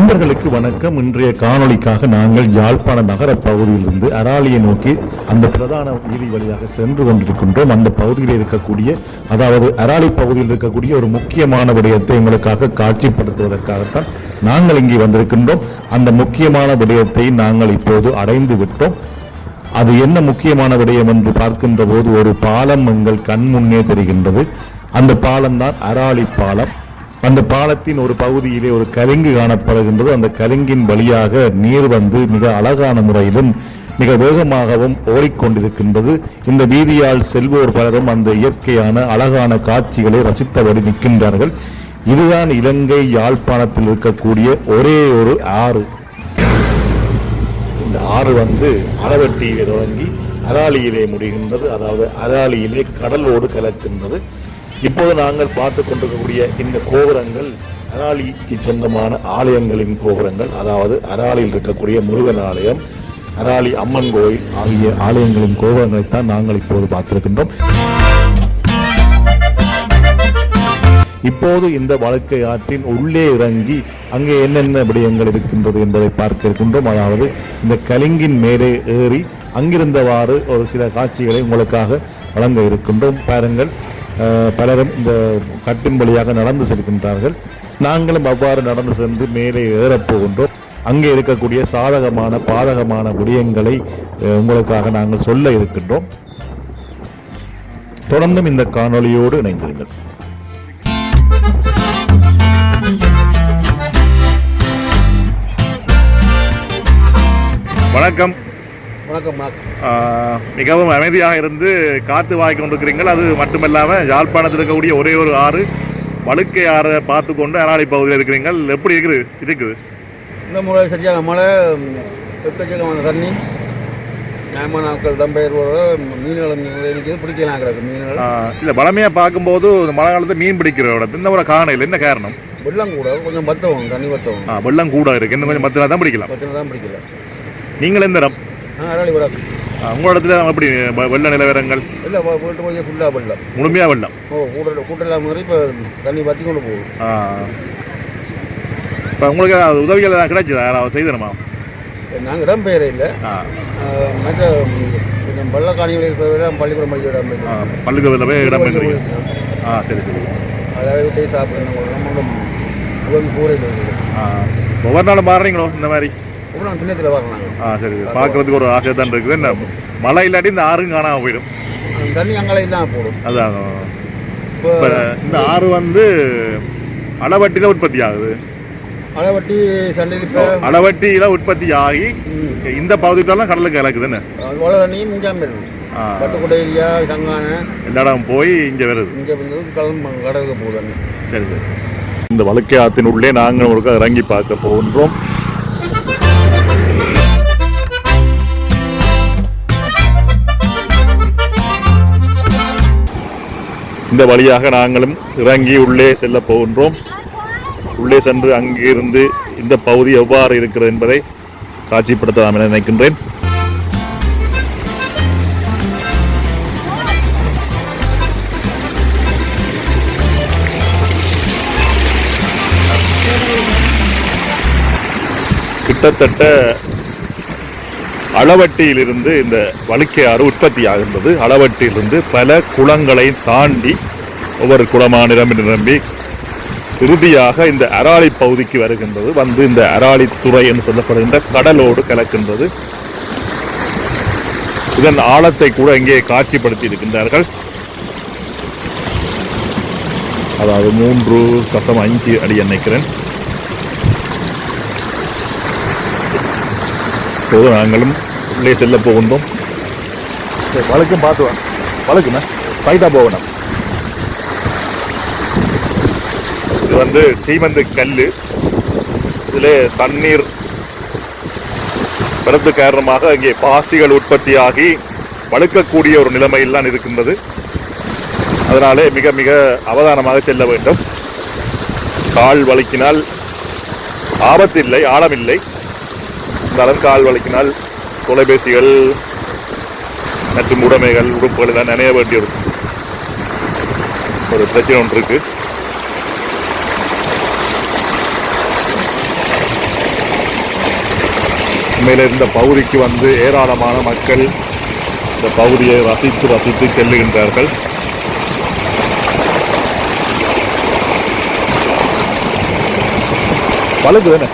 அன்பர்களுக்கு வணக்கம். இன்றைய காணொளிக்காக நாங்கள் யாழ்ப்பாண நகர பகுதியிலிருந்து அராலியை நோக்கி அந்த பிரதான வீதி வழியாக சென்று கொண்டிருக்கின்றோம். அந்த பகுதியில் இருக்கக்கூடிய அதாவது அராலி பகுதியில் இருக்கக்கூடிய ஒரு முக்கியமான விடயத்தை எங்களுக்காக காட்சிப்படுத்துவதற்காகத்தான் நாங்கள் இங்கே வந்திருக்கின்றோம். அந்த முக்கியமான விடயத்தை நாங்கள் இப்போது அடைந்து விட்டோம். அது என்ன முக்கியமான விடயம் என்று பார்க்கின்ற போது ஒரு பாலம் எங்கள் கண் முன்னே தெரிகின்றது. அந்த பாலம் தான் அராலி பாலம். அந்த பாலத்தின் ஒரு பகுதியிலே ஒரு கலிங்கு காணப்படுகின்றது. அந்த கலிங்கின் வழியாக நீர் வந்து மிக அழகான முறையிலும் மிக வேகமாகவும் ஓடிக்கொண்டிருக்கின்றது. இந்த வீதியால் செல்வோர் பலரும் அந்த இயற்கையான அழகான காட்சிகளை ரசித்தபடி நிற்கின்றார்கள். இதுதான் இலங்கை யாழ்ப்பாணத்தில் இருக்கக்கூடிய ஒரே ஒரு ஆறு. இந்த ஆறு வந்து அறவட்டியிலே தொடங்கி அராலியிலே முடிகின்றது. அதாவது அராலியிலே கடலோடு கலக்கின்றது. இப்போது நாங்கள் பார்த்து கொண்டிருக்கக்கூடிய இந்த கோபுரங்கள் அராலிக்கு சொந்தமான ஆலயங்களின் கோபுரங்கள் அதாவது அராலியில் இருக்கக்கூடிய முருகன் ஆலயம் அராலி அம்மன் கோயில் ஆகிய ஆலயங்களின் கோபுரங்களைத்தான் நாங்கள் இப்போது பார்த்திருக்கின்றோம். இப்போது இந்த வழக்கை ஆற்றின் உள்ளே இறங்கி அங்கே என்னென்ன விடயங்கள் இருக்கின்றது என்பதை பார்க்க இருக்கின்றோம் அதாவது இந்த கலிங்கின் மேலே ஏறி அங்கிருந்தவாறு ஒரு சில காட்சிகளை உங்களுக்காக வழங்க இருக்கின்றோம். பாருங்கள். பலரும் இந்த கட்டின் வழியாக நடந்து செல்கின்றார்கள். நாங்களும் அவ்வாறு நடந்து சென்று மேலே ஏறப் போகின்றோம். அங்கே இருக்கக்கூடிய சாதகமான பாதகமான விடயங்களை உங்களுக்காக நாங்கள் சொல்ல இருக்கின்றோம். தொடர்ந்தும் இந்த காணொளியோடு இணைந்திருங்கள். வணக்கம். வணக்கம் மிகவும் அமைதியாக இருந்து காத்து வாங்கி கொண்டிருக்கிறீர்கள். அது மட்டுமல்லாமல் யாழ்ப்பாணத்தில் இருக்கக்கூடிய ஒரே ஒரு ஆறு வழுக்கை ஆறை பார்த்து கொண்டு அராளி பகுதியில் இருக்கிறீர்கள். எப்படி இருக்குது? இருக்குது. இந்த முறை சரியான மழை எக்கச்சக்கமான தண்ணி நியாயமான நாட்கள் இடம்பெயர்வோட மீன்கள் நிற்கிறது பிடிக்கலாம் கிடக்கு மீன்கள். இல்லை பழமையாக பார்க்கும்போது இந்த மழை காலத்தில் மீன் பிடிக்கிற இடத்துல இந்த ஒரு காணையில் என்ன காரணம்? வெள்ளம் கூட கொஞ்சம் பத்தவும் தண்ணி பத்தவும். ஆ, வெள்ளம் கூட இருக்குது இன்னும் கொஞ்சம் பத்து நாள் தான் பிடிக்கலாம். பத்தின தான் பிடிக்கல நீங்கள் எந்த இடம்? அராளி விட ஆஹ், உங்கள் இடத்துல எப்படி வெள்ள நிலவரங்கள் இல்லை போயிட்டு போய் ஃபுல்லாக வெள்ளம் முழுமையாக வெள்ளம் ஓ கூட்டல் கூட்டலாம் மாதிரி இப்போ தண்ணி பற்றி கொண்டு போகுது இப்போ உங்களுக்கு அது உதவிகள் எதாவது கிடைச்சதா யாராவது செய்தணுமா நாங்கள் இடம்பெயர இல்லை ஆ மற்ற இருக்கிற பள்ளிக்கூடம் படிக்கிற இடம் ஆ, பள்ளிக்கூடத்தில் போய் இடம் பெறுறீங்க ஆ சரி சரி அதாவது விட்டு சாப்பிடணும் இருக்குது ஆ ஒவ்வொரு நாளும் மாறுறீங்களோ இந்த மாதிரி ஆ சரி சரி. பார்க்கறதுக்கு ஒரு ஆசையாக தான் இருக்குது. என்ன மழை இல்லாட்டி இந்த ஆறும் காணாமல் போயிடும். தண்ணி அங்கே இல்லாமல் போடும். அதான். இப்போ இந்த ஆறு வந்து அளவட்டியில் உற்பத்தி ஆகுது. அளவட்டி அளவட்டியில் உற்பத்தி ஆகி இந்த பகுதியிலலாம் கடலுக்கு கலக்குதுன்னு இவ்வளோ தண்ணியும் மிஞ்சாமல் இருக்கும் ஆ. பட்டுக்கோட்டை ஏரியா சங்கான எல்லா இடம் போய் இங்கே வருது. இங்கே வந்து கடல் கடலுக்கு போகுது சரி சரி. இந்த வழக்கை ஆற்றின் உள்ளே நாங்கள் ஒரு இறங்கி பார்க்க போகின்றோம். இந்த வழியாக நாங்களும் இறங்கி உள்ளே செல்ல போகின்றோம். உள்ளே சென்று அங்கிருந்து இந்த பகுதி எவ்வாறு இருக்கிறது என்பதை காட்சிப்படுத்தலாம் என நினைக்கின்றேன். கிட்டத்தட்ட அளவட்டியிலிருந்து இந்த வழுக்கையாறு உற்பத்தி ஆகின்றது. அளவட்டியிலிருந்து பல குளங்களை தாண்டி ஒவ்வொரு குளமாக நிரம்பி நிரம்பி இறுதியாக இந்த அராளி பகுதிக்கு வருகின்றது. வந்து இந்த அராளி துறை என்று சொல்லப்படுகின்ற கடலோடு கலக்கின்றது. இதன் ஆழத்தை கூட இங்கே காட்சிப்படுத்தி இருக்கின்றார்கள். அதாவது மூன்று தசம் அஞ்சு அடி நினைக்கிறேன் இப்போது நாங்களும் உள்ளே செல்ல போகின்றோம். சரி, வழுக்கும் பார்த்து வழுக்குண்ணா. சைதா போகணும். இது வந்து சீமந்து கல் இதில் தண்ணீர் பிறப்பு காரணமாக இங்கே பாசிகள் உற்பத்தியாகி வழுக்கக்கூடிய ஒரு நிலைமையெல்லாம் இருக்கின்றது. அதனாலே மிக மிக அவதானமாக செல்ல வேண்டும். கால் வழுக்கினால் ஆபத்தில்லை ஆழமில்லை. இருந்தாலும் கால் வலிக்கினால் தொலைபேசிகள் மற்றும் உடைமைகள் உடுப்புகள் எல்லாம் நினைய வேண்டிய ஒரு பிரச்சனை ஒன்று இருக்கு. மேலே இந்த பகுதிக்கு வந்து ஏராளமான மக்கள் இந்த பகுதியை ரசித்து ரசித்து செல்லுகின்றார்கள். பழகுதானே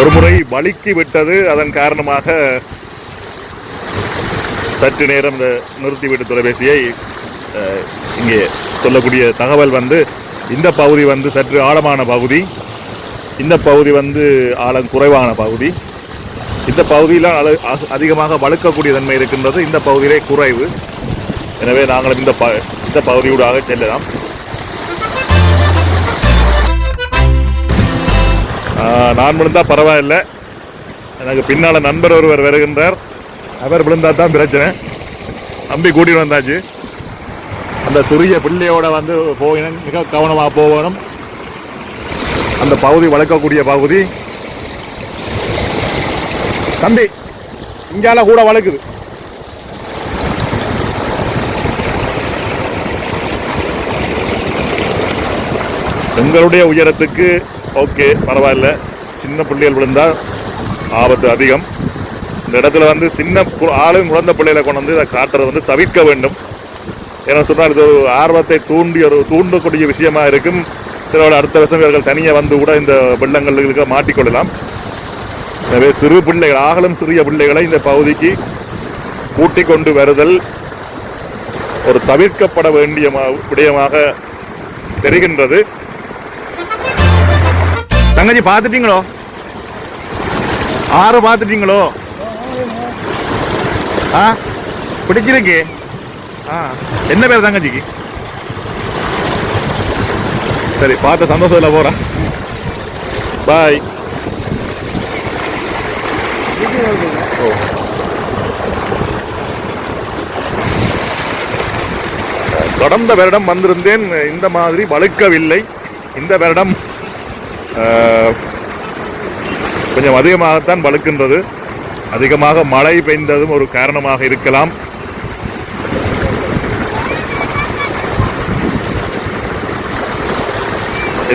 ஒரு முறை வழுக்கி விட்டது அதன் காரணமாக சற்று நேரம் இந்த நிறுத்திவிட்டு தொலைபேசியை இங்கே சொல்லக்கூடிய தகவல் வந்து இந்த பகுதி வந்து சற்று ஆழமான பகுதி. இந்த பகுதி வந்து ஆழம் குறைவான பகுதி. இந்த பகுதியில் அல- அ- அதிகமாக வழுக்கக்கூடிய தன்மை இருக்கின்றது. இந்த பகுதியிலே குறைவு. எனவே நாங்களும் இந்த ப இந்த பகுதியூடாக செல்லலாம். நான் விழுந்தால் பரவாயில்லை. எனக்கு பின்னால் நண்பர் ஒருவர் வருகின்றார். அவர் விழுந்தால் தான் பிரச்சனை. தம்பி கூட்டிட்டு வந்தாச்சு. அந்த சிறிய பிள்ளையோட வந்து போகணும் மிக கவனமாக போகணும். அந்த பகுதி வளர்க்கக்கூடிய பகுதி. தம்பி இங்கால கூட வளர்க்குது. எங்களுடைய உயரத்துக்கு ஓகே பரவாயில்ல. சின்ன பிள்ளைகள் விழுந்தால் ஆபத்து அதிகம். இந்த இடத்துல வந்து சின்ன ஆளும் குழந்த பிள்ளைகளை கொண்டு வந்து இதை காட்டுறது வந்து தவிர்க்க வேண்டும். ஏன்னா சொன்னால் இது ஒரு ஆர்வத்தை தூண்டி ஒரு தூண்டக்கூடிய விஷயமா இருக்கும். சிலவோட அடுத்த வருஷம் இவர்கள் தனியாக வந்து கூட இந்த வெள்ளங்களுக்கு மாட்டிக்கொள்ளலாம். எனவே சிறு பிள்ளைகள் ஆகலும் சிறிய பிள்ளைகளை இந்த பகுதிக்கு கூட்டிக் கொண்டு வருதல் ஒரு தவிர்க்கப்பட வேண்டிய விடயமாக தெரிகின்றது. தங்கச்சி பார்த்துட்டீங்களோ? ஆறு பார்த்துட்டீங்களோ? ஆ? பிடிச்சிருக்கு. ஆ. என்ன பேர் தங்கச்சிக்கு? சரி பார்த்த சந்தோஷத்தில் போகிறேன் பாய். கடந்த வருடம் வந்திருந்தேன். இந்த மாதிரி வழுக்கவில்லை. இந்த வருடம் கொஞ்சம் அதிகமாகத்தான் வழுக்கின்றது. அதிகமாக மழை பெய்ந்ததும் ஒரு காரணமாக இருக்கலாம்.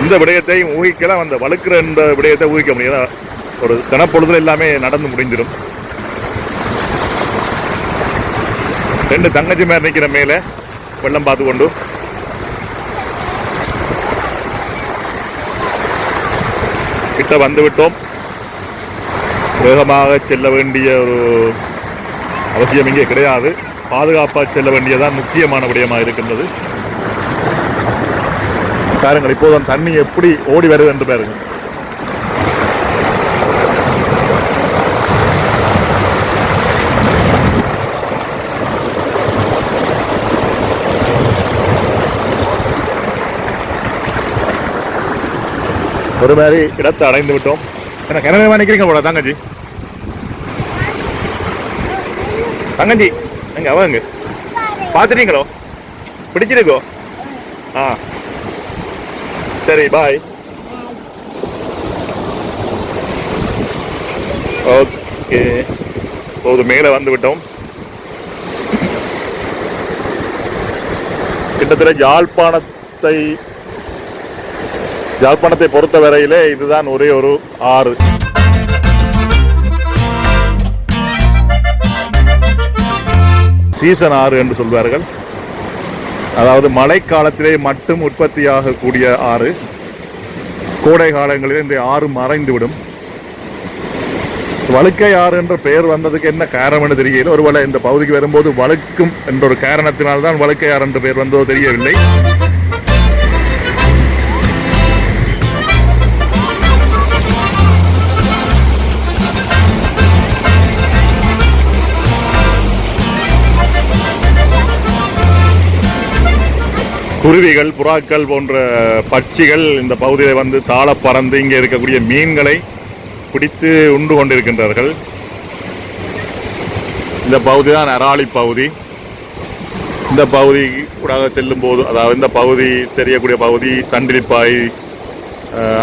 எந்த விடயத்தையும் ஊகிக்கலாம் அந்த வழுக்கிற என்ற விடயத்தை ஊகிக்க முடியாது ஒரு கனப்பொழுதுல எல்லாமே நடந்து முடிஞ்சிடும். ரெண்டு தங்கச்சி மேல நிக்கிற மேலே வெள்ளம் பார்த்து கொண்டு கிட்ட வந்துவிட்டோம் வேகமாக செல்ல வேண்டிய ஒரு அவசியம் இங்கே கிடையாது. பாதுகாப்பாக செல்ல வேண்டியதான் முக்கியமான விடயமாக இருக்கின்றது. பாருங்கள் இப்போது தண்ணி எப்படி ஓடி வருது என்று பாருங்கள். ஒரு மாதிரி இடத்தை அடைந்து விட்டோம். என்ன கிணறு நினைக்கிறீங்க போல தங்கச்சி. தங்கஞ்சி எங்க அவங்க பார்த்துட்டீங்களோ? பிடிச்சிருக்கோ? ஆ. சரி பாய் ஓகே போது மேலே வந்து விட்டோம். கிட்டத்தட்ட யாழ்ப்பாணத்தை யாழ்ப்பாணத்தை பொறுத்த வரையிலே இதுதான் ஒரே ஒரு ஆறு. சீசன் ஆறு என்று சொல்வார்கள். அதாவது மழைக்காலத்திலே மட்டும் உற்பத்தியாகக்கூடிய ஆறு. கோடை காலங்களில் இந்த ஆறு மறைந்துவிடும். வழுக்கை ஆறு என்ற பெயர் வந்ததுக்கு என்ன காரணம்னு தெரியல. ஒருவேளை இந்த பகுதிக்கு வரும்போது வழுக்கும் என்ற ஒரு காரணத்தினால்தான் வழுக்கை ஆறு என்ற பெயர் வந்ததோ தெரியவில்லை. குருவிகள் புறாக்கள் போன்ற பட்சிகள் இந்த பகுதியில் வந்து தாள பறந்து இங்கே இருக்கக்கூடிய மீன்களை பிடித்து உண்டு கொண்டிருக்கின்றார்கள். இந்த பகுதி தான் அராளி பகுதி. இந்த பகுதி கூடாக செல்லும் போது அதாவது இந்த பகுதி தெரியக்கூடிய பகுதி சண்டிலிப்பாய்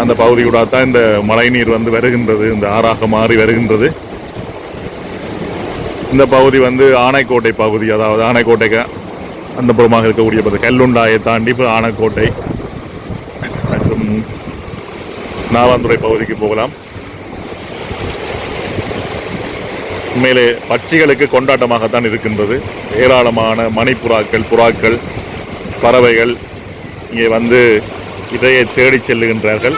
அந்த பகுதி கூட தான் இந்த மழைநீர் வந்து வருகின்றது இந்த ஆறாக மாறி வருகின்றது. இந்த பகுதி வந்து ஆனைக்கோட்டை பகுதி அதாவது ஆனைக்கோட்டைக்கு அந்த புறமாக இருக்கக்கூடிய பகுதி கல்லுண்டாயை தாண்டி இப்போ ஆனக்கோட்டை மற்றும் நாவாந்துறை பகுதிக்கு போகலாம். மேலே பட்சிகளுக்கு கொண்டாட்டமாகத்தான் இருக்கின்றது. ஏராளமான மணிப்புறாக்கள் புறாக்கள் பறவைகள் இங்கே வந்து இதையை தேடிச் செல்லுகின்றார்கள்.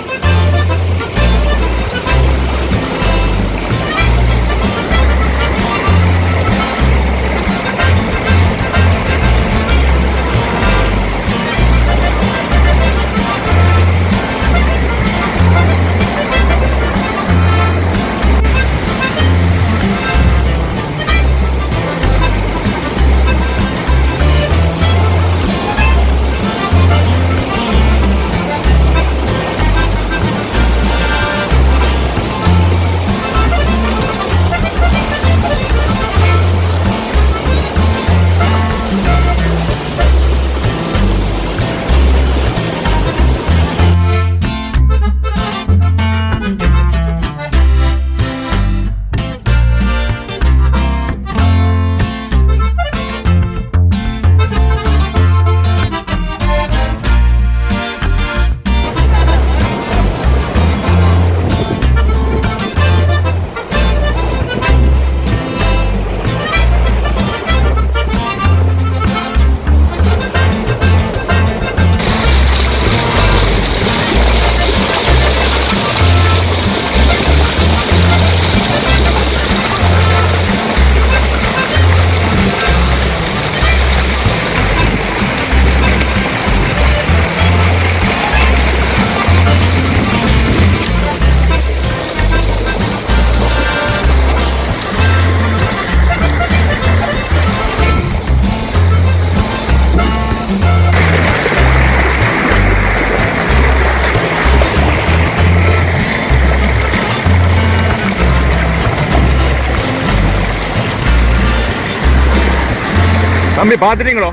தம்பி பார்த்துட்டீங்களோ?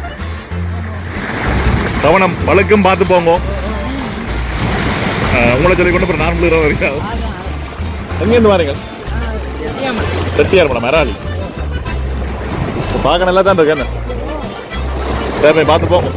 கவனம் வழக்கம் பார்த்து போங்க. உங்களை சொல்லி கொண்டு அப்புறம் நான் விழுகிற வரைக்கும் எங்கேருந்து வரீங்க? செட்டியார் மேடம் மெராலி பார்க்க நல்லா தான் இருக்கு என்ன? சரி பார்த்து போங்க.